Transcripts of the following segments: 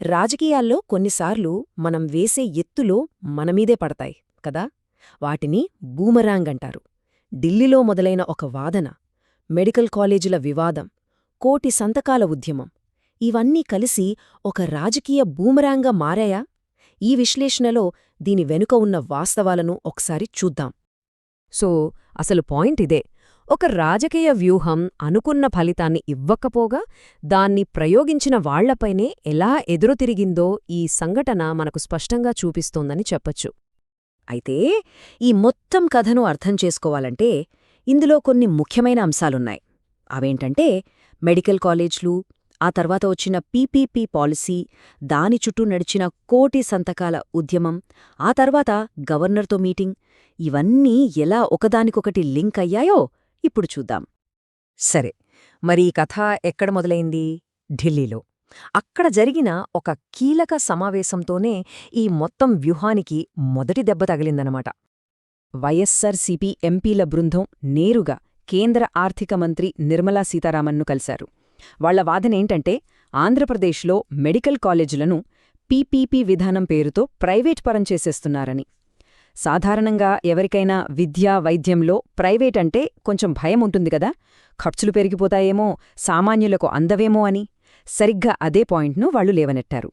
రాజకీయాల్లో కొన్నిసార్లు మనం వేసే ఎత్తులో మనమీదే పడతాయి కదా? వాటిని బూమరాంగ్ అంటారు. ఢిల్లీలో మొదలైన ఒక వాదన మెడికల్ కాలేజీల వివాదం కోటి సంతకాల ఉద్యమం ఇవన్నీ కలిసి ఒక రాజకీయ బూమరాంగా మారాయా? ఈ విశ్లేషణలో దీని వెనుక ఉన్న వాస్తవాలను ఒకసారి చూద్దాం. సో అసలు పాయింట్ ఇదే. ఒక రాజకీయ వ్యూహం అనుకున్న ఫలితాన్ని ఇవ్వకపోగా దాన్ని ప్రయోగించిన వాళ్ళపైనే ఎలా ఎదురుతిరిగిందో ఈ సంఘటన మనకు స్పష్టంగా చూపిస్తోందని చెప్పొచ్చు. అయితే ఈ మొత్తం కథను అర్థం చేసుకోవాలంటే ఇందులో కొన్ని ముఖ్యమైన అంశాలున్నాయి. అవేంటంటే మెడికల్ కాలేజ్లు ఆ తర్వాత వచ్చిన పీపీపీ పాలసీ దాని చుట్టూ నడిచిన కోటి సంతకాల ఉద్యమం ఆ తర్వాత గవర్నర్తో మీటింగ్ ఇవన్నీ ఎలా ఒకదానికొకటి లింక్ అయ్యాయో ఇప్పుడు చూద్దాం. సరే మరి ఈ కథ ఎక్కడ మొదలైంది? ఢిల్లీలో. అక్కడ జరిగిన ఒక కీలక సమావేశంతోనే ఈ మొత్తం వ్యూహానికి మొదటి దెబ్బ తగిలిందనమాట. వైఎస్సార్సీపీ ఎంపీల బృందం నేరుగా కేంద్ర ఆర్థిక మంత్రి నిర్మలా సీతారామన్ను కలిశారు. వాళ్ళ వాదనేంటంటే ఆంధ్రప్రదేశ్లో మెడికల్ కాలేజీలను పీపీపీ విధానం పేరుతో ప్రైవేట్ పరం చేసేస్తున్నారని. సాధారణంగా ఎవరికైనా విద్యా వైద్యంలో ప్రైవేట్ అంటే కొంచెం భయం ఉంటుంది కదా. ఖర్చులు పెరిగిపోతాయేమో సామాన్యులకు అందవేమో అని. సరిగ్గా అదే పాయింట్ను వాళ్ళు లేవనెట్టారు.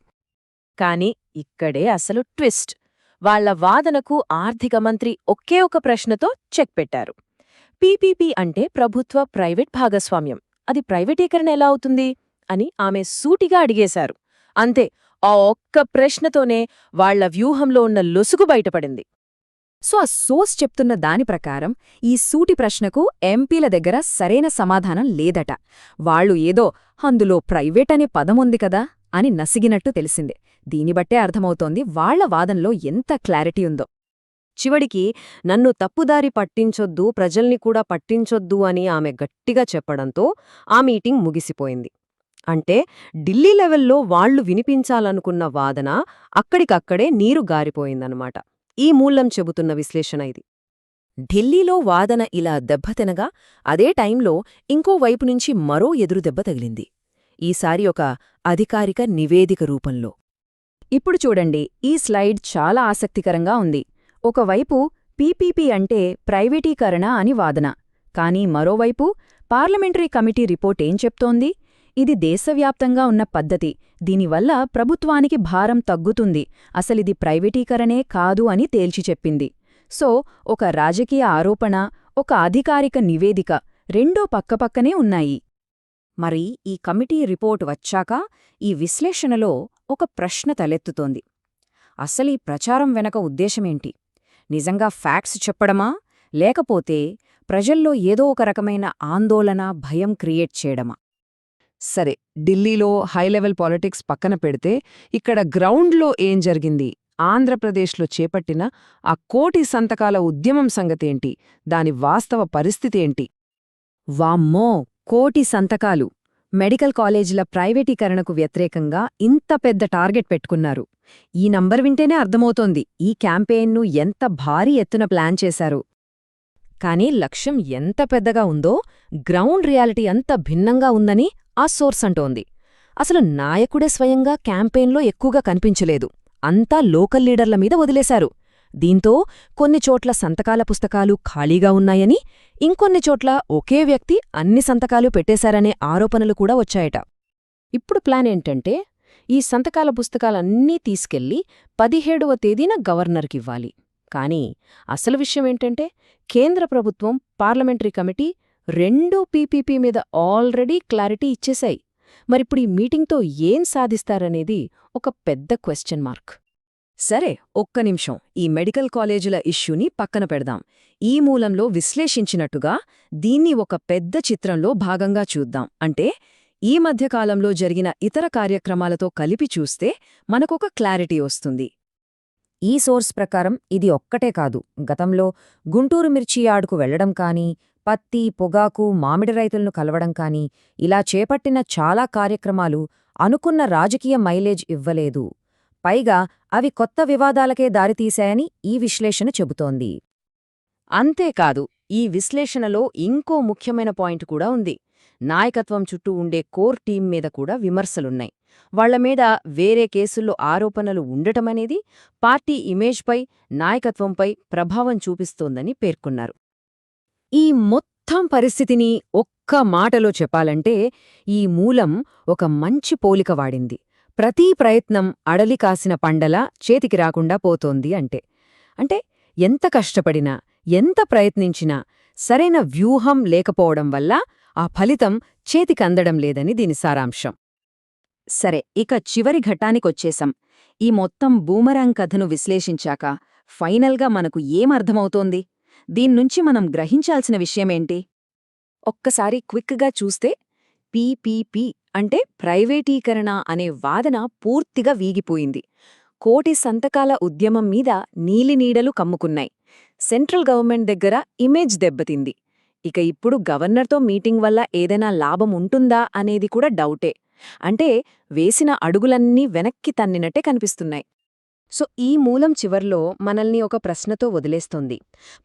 కాని ఇక్కడే అసలు ట్విస్ట్. వాళ్ళ వాదనకు ఆర్థిక మంత్రి ఒకే ఒక ప్రశ్నతో చెక్ పెట్టారు. పీపీపీ అంటే ప్రభుత్వ ప్రైవేట్ భాగస్వామ్యం. అది ప్రైవేటీకరణ ఎలా అవుతుంది? అని ఆమె సూటిగా అడిగేశారు. అంతే ఆ ఒక్క ప్రశ్నతోనే వాళ్ళ వ్యూహంలో ఉన్న లొసుగు బయటపడింది. సో ఆ సోర్స్ చెప్తున్న దాని ప్రకారం ఈ సూటి ప్రశ్నకు ఎంపీల దగ్గర సరైన సమాధానం లేదట. వాళ్ళు ఏదో అందులో ప్రైవేట్ అనే పదముంది కదా అని నసిగినట్టు తెలిసిందే. దీనిబట్టే అర్థమవుతోంది వాళ్ళ వాదనలో ఎంత క్లారిటీ ఉందో. చివడికి నన్ను తప్పుదారి పట్టించొద్దు ప్రజల్ని కూడా పట్టించొద్దు అని ఆమె గట్టిగా చెప్పడంతో ఆ మీటింగ్ ముగిసిపోయింది. అంటే ఢిల్లీ లెవెల్లో వాళ్ళు వినిపించాలనుకున్న వాదన అక్కడికక్కడే నీరు గారిపోయిందనమాట. ఈ మూలం చెబుతున్న విశ్లేషణ ఇది. ఢిల్లీలో వాదన ఇలా దెబ్బతినగా అదే టైంలో ఇంకోవైపు నుంచి మరో ఎదురుదెబ్బ తగిలింది. ఈసారి ఒక అధికారిక నివేదిక రూపంలో. ఇప్పుడు చూడండి ఈ స్లైడ్ చాలా ఆసక్తికరంగా ఉంది. ఒకవైపు పీపీపీ అంటే ప్రైవేటీకరణ అని వాదన. కానీ మరోవైపు పార్లమెంటరీ కమిటీ రిపోర్టేం చెప్తోంది? ఇది దేశవ్యాప్తంగా ఉన్న పద్ధతి. దీనివల్ల ప్రభుత్వానికి భారం తగ్గుతుంది. అసలిది ప్రైవేటీకరణే కాదు అని తేల్చిచెప్పింది సో ఒక రాజకీయ ఆరోపణ ఒక అధికారిక నివేదిక రెండో పక్కపక్కనే ఉన్నాయి. మరి ఈ కమిటీ రిపోర్ట్ వచ్చాక ఈ విశ్లేషణలో ఒక ప్రశ్న తలెత్తుతోంది. అసలీ ప్రచారం వెనక ఉద్దేశమేంటి? నిజంగా ఫ్యాక్ట్స్ చెప్పడమా? లేకపోతే ప్రజల్లో ఏదో ఒక రకమైన ఆందోళన భయం క్రియేట్ చేయడమా? సరే ఢిల్లీలో హైలెవెల్ పాలిటిక్స్ పక్కన పెడితే ఇక్కడ గ్రౌండ్లో ఏం జరిగింది? ఆంధ్రప్రదేశ్లో చేపట్టిన ఆ కోటి సంతకాల ఉద్యమం సంగతేంటి? దాని వాస్తవ పరిస్థితేంటి? వామ్మో! కోటి సంతకాలు! మెడికల్ కాలేజీల ప్రైవేటీకరణకు వ్యతిరేకంగా ఇంత పెద్ద టార్గెట్ పెట్టుకున్నారు. ఈ నంబర్ వింటేనే అర్థమవుతోంది ఈ క్యాంపెయిన్ను ఎంత భారీ ఎత్తున ప్లాన్ చేశారు. కానీ లక్ష్యం ఎంత పెద్దగా ఉందో గ్రౌండ్ రియాలిటీ అంత భిన్నంగా ఉందని ఆ సోర్స్ అంటోంది. అసలు నాయకుడే స్వయంగా క్యాంపెయిన్లో ఎక్కువగా కనిపించలేదు. అంతా లోకల్ లీడర్ల మీద వదిలేశారు. దీంతో కొన్ని చోట్ల సంతకాల పుస్తకాలు ఖాళీగా ఉన్నాయని ఇంకొన్ని చోట్ల ఒకే వ్యక్తి అన్ని సంతకాలు పెట్టేశారనే ఆరోపణలు కూడా వచ్చాయట. ఇప్పుడు ప్లాన్ ఏంటంటే ఈ సంతకాల పుస్తకాలన్నీ తీసుకెళ్ళి పదిహేడవ తేదీన గవర్నర్కివ్వాలి కాని అసలు విషయమేంటంటే కేంద్ర ప్రభుత్వం పార్లమెంటరీ కమిటీ రెండూ పీపీపీ మీద ఆల్రెడీ క్లారిటీ ఇచ్చేశాయి. మరిప్పుడు ఈ మీటింగ్తో ఏం సాధిస్తారనేది ఒక పెద్ద క్వశ్చన్ మార్క్. సరే ఒక్క నిమిషం. ఈ మెడికల్ కాలేజీల ఇష్యూని పక్కన పెడదాం. ఈ మూలంలో విశ్లేషించినట్టుగా దీన్ని ఒక పెద్ద చిత్రంలో భాగంగా చూద్దాం. అంటే ఈ మధ్యకాలంలో జరిగిన ఇతర కార్యక్రమాలతో కలిపి చూస్తే మనకొక క్లారిటీ వస్తుంది. ఈ సోర్స్ ప్రకారం ఇది ఒక్కటే కాదు. గతంలో గుంటూరు మిర్చి ఆడుకు వెళ్ళడం కానీ పత్తి పొగాకు మామిడి రైతులను కలవడం కానీ ఇలా చేపట్టిన చాలా కార్యక్రమాలు అనుకున్న రాజకీయ మైలేజ్ ఇవ్వలేదు. పైగా అవి కొత్త వివాదాలకే దారితీశాయని ఈ విశ్లేషణ చెబుతోంది. అంతేకాదు ఈ విశ్లేషణలో ఇంకో ముఖ్యమైన పాయింట్ కూడా ఉంది. నాయకత్వం చుట్టూ ఉండే కోర్ టీం మీద కూడా విమర్శలున్నాయి. వాళ్ళ మీద వేరే కేసుల్లో ఆరోపణలు ఉండటమనేది పార్టీ ఇమేజ్పై నాయకత్వంపై ప్రభావం చూపిస్తోందని పేర్కొన్నారు. ఈ మొత్తం పరిస్థితిని ఒక్క మాటలో చెప్పాలంటే ఈ మూలం ఒక మంచి పోలిక వాడింది. ప్రతి ప్రయత్నం అడలి కాసిన పండలా చేతికి రాకుండా పోతోంది అంటే. అంటే ఎంత కష్టపడినా ఎంత ప్రయత్నించినా సరైన వ్యూహం లేకపోవడం వల్ల ఆ ఫలితం చేతికందడం లేదని దీని సారాంశం. సరే ఇక చివరి ఘట్టానికొచ్చేశాం ఈ మొత్తం బూమరాంగ్ కథను విశ్లేషించాక ఫైనల్గా మనకు ఏమర్థమవుతోంది? దీన్నుంచి మనం గ్రహించాల్సిన విషయమేంటి? ఒక్కసారి క్విక్గా చూస్తే పీపీపీ అంటే ప్రైవేటీకరణ అనే వాదన పూర్తిగా వీగిపోయింది. కోటి సంతకాల ఉద్యమం మీద నీలినీడలు కమ్ముకున్నాయి. సెంట్రల్ గవర్నమెంట్ దగ్గర ఇమేజ్ దెబ్బతింది. ఇక ఇప్పుడు గవర్నర్తో మీటింగ్ వల్ల ఏదైనా లాభం ఉంటుందా అనేది కూడా డౌటే. అంటే వేసిన అడుగులన్నీ వెనక్కి తన్నినట్టే కనిపిస్తున్నాయి. సో ఈ మూలం చివర్లో మనల్ని ఒక ప్రశ్నతో వదిలేస్తోంది.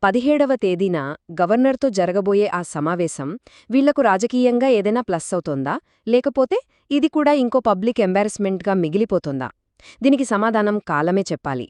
పదిహేడవ తేదీన గవర్నర్తో జరగబోయే ఆ సమావేశం వీళ్ళకు రాజకీయంగా ఏదైనా ప్లస్ అవుతోందా? లేకపోతే ఇది కూడా ఇంకో పబ్లిక్ ఎంబారస్మెంట్గా మిగిలిపోతోందా? దీనికి సమాధానం కాలమే చెప్పాలి.